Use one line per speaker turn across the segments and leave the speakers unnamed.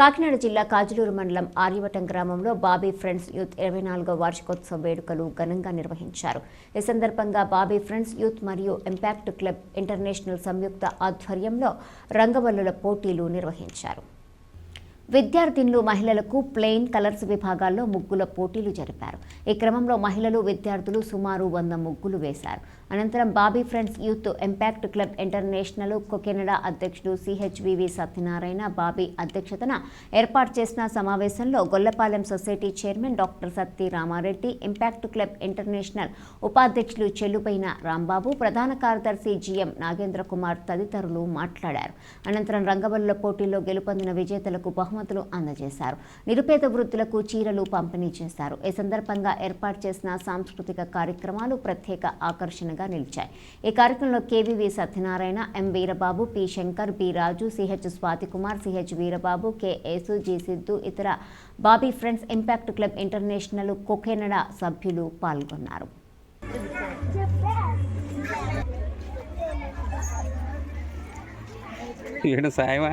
కాకినాడ జిల్లా కాజులూరు మండలం ఆర్యవటం గ్రామంలో బాబీ ఫ్రెండ్స్ యూత్ ఇరవై నాలుగో వార్షికోత్సవ వేడుకలు ఘనంగా నిర్వహించారు. ఈ సందర్భంగా బాబీ ఫ్రెండ్స్ యూత్ మరియు ఇంపాక్ట్ క్లబ్ ఇంటర్నేషనల్ సంయుక్త ఆధ్వర్యంలో రంగవల్లుల పోటీలు నిర్వహించారు. విద్యార్థినులు మహిళలకు ప్లెయిన్ కలర్స్ విభాగాల్లో ముగ్గుల పోటీలు జరిపారు. ఈ క్రమంలో మహిళలు విద్యార్థులు సుమారు వంద ముగ్గులు వేశారు. అనంతరం Bobby friends youth impact club international Kakinada అధ్యక్షుడు సిహెచ్వివి సత్యనారాయణ బాబీ అధ్యక్షతన ఏర్పాటు చేసిన సమావేశంలో Gollapalem society chairman doctor Satti Ramareddy impact club international ఉపాధ్యక్షులు చెల్లుపైన రాంబాబు ప్రధాన కార్యదర్శి జిఎం నాగేంద్ర కుమార్ తదితరులు మాట్లాడారు. అనంతరం రంగవల్లుల పోటీల్లో గెలుపొందిన విజేతలకు బహుమతులు అందజేశారు. నిరుపేద వృద్ధులకు చీరలు పంపిణీ చేశారు. ఈ సందర్భంగా ఏర్పాటు చేసిన సాంస్కృతిక కార్యక్రమాలు ప్రత్యేక ఆకర్షణ ఆకర్షణగా నిలిచాయి. ఈ కార్యక్రమంలో KVV Satyanarayana M Veerababu P Shankar B Raju CH Swathikumar CH Veerababu K Yesu G Siddhu ఇతర Bobby friends impact club international Kakinada సభ్యులు పాల్గొన్నారు.
ఈయన సాయమా?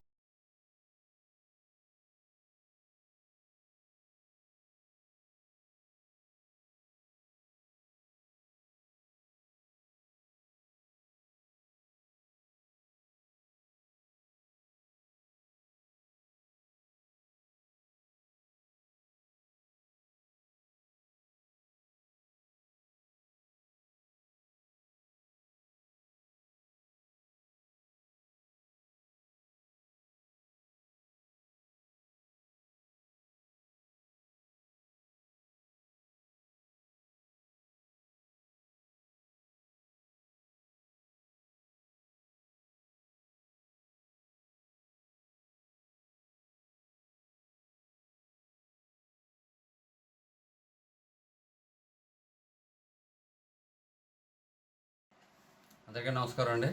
అందరికీ నమస్కారం అండి.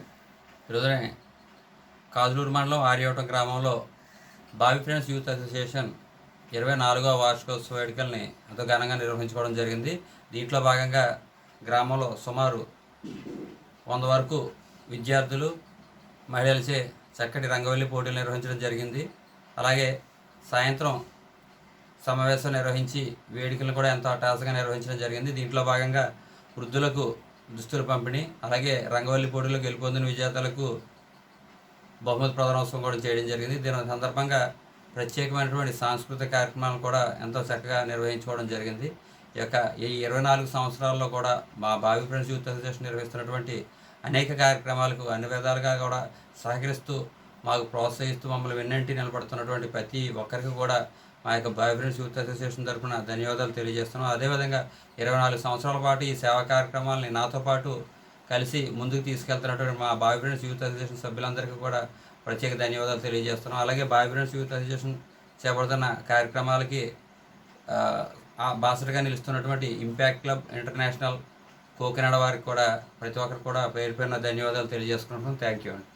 ఈరోజునే కాజులూరు మండలం ఆర్యవటం గ్రామంలో బావి ఫ్రెండ్స్ యూత్ అసోసియేషన్ ఇరవై నాలుగవ వార్షికోత్సవ వేడుకల్ని ఎంతో ఘనంగా నిర్వహించుకోవడం జరిగింది. దీంట్లో భాగంగా గ్రామంలో సుమారు వంద వరకు విద్యార్థులు మహిళలచే చక్కటి రంగవల్లి పోటీలు నిర్వహించడం జరిగింది. అలాగే సాయంత్రం సమావేశం నిర్వహించి వేడుకలను కూడా ఎంతో అటాసగా నిర్వహించడం జరిగింది. దీంట్లో భాగంగా వృద్ధులకు దుస్తుల పంపిణీ అలాగే రంగవల్లి పోటీలో గెలుపొందిన విజేతలకు బహుమతి ప్రధానోత్సవం కూడా చేయడం జరిగింది. దీని సందర్భంగా ప్రత్యేకమైనటువంటి సాంస్కృతిక కార్యక్రమాలను కూడా ఎంతో చక్కగా నిర్వహించుకోవడం జరిగింది. ఈ యొక్క ఈ ఇరవై నాలుగు సంవత్సరాల్లో కూడా మా భావి ఫ్రెండ్స్ యూత్ అసోసియేషన్ నిర్వహిస్తున్నటువంటి అనేక కార్యక్రమాలకు అన్ని విధాలుగా కూడా సహకరిస్తూ మాకు ప్రోత్సహిస్తూ మమ్మల్ని వెన్నంటి నిలబడుతున్నటువంటి ప్రతి ఒక్కరికి కూడా మా యొక్క బాయ్ ఫ్రెండ్స్ యూత్ అసోసియేషన్ తరఫున ధన్యవాదాలు తెలియజేస్తున్నాం. అదేవిధంగా ఇరవై నాలుగు సంవత్సరాల పాటు ఈ సేవా కార్యక్రమాలని నాతో పాటు కలిసి ముందుకు తీసుకెళ్తున్నటువంటి మా బాయ్ ఫ్రెండ్స్ యూత్ అసోసియేషన్ సభ్యులందరికీ కూడా ప్రత్యేక ధన్యవాదాలు తెలియజేస్తున్నాం. అలాగే బాయ్ ఫ్రెండ్స్ యూత్ అసోసియేషన్ చేపడుతున్న కార్యక్రమాలకి ఆ, బాసటగా నిలుస్తున్నటువంటి ఇంపాక్ట్ క్లబ్ ఇంటర్నేషనల్ కోకినాడ వారికి కూడా ప్రతి ఒక్కరికి కూడా పేరు పేరున ధన్యవాదాలు తెలియజేసుకుంటున్నాం. థ్యాంక్ యూ అండి.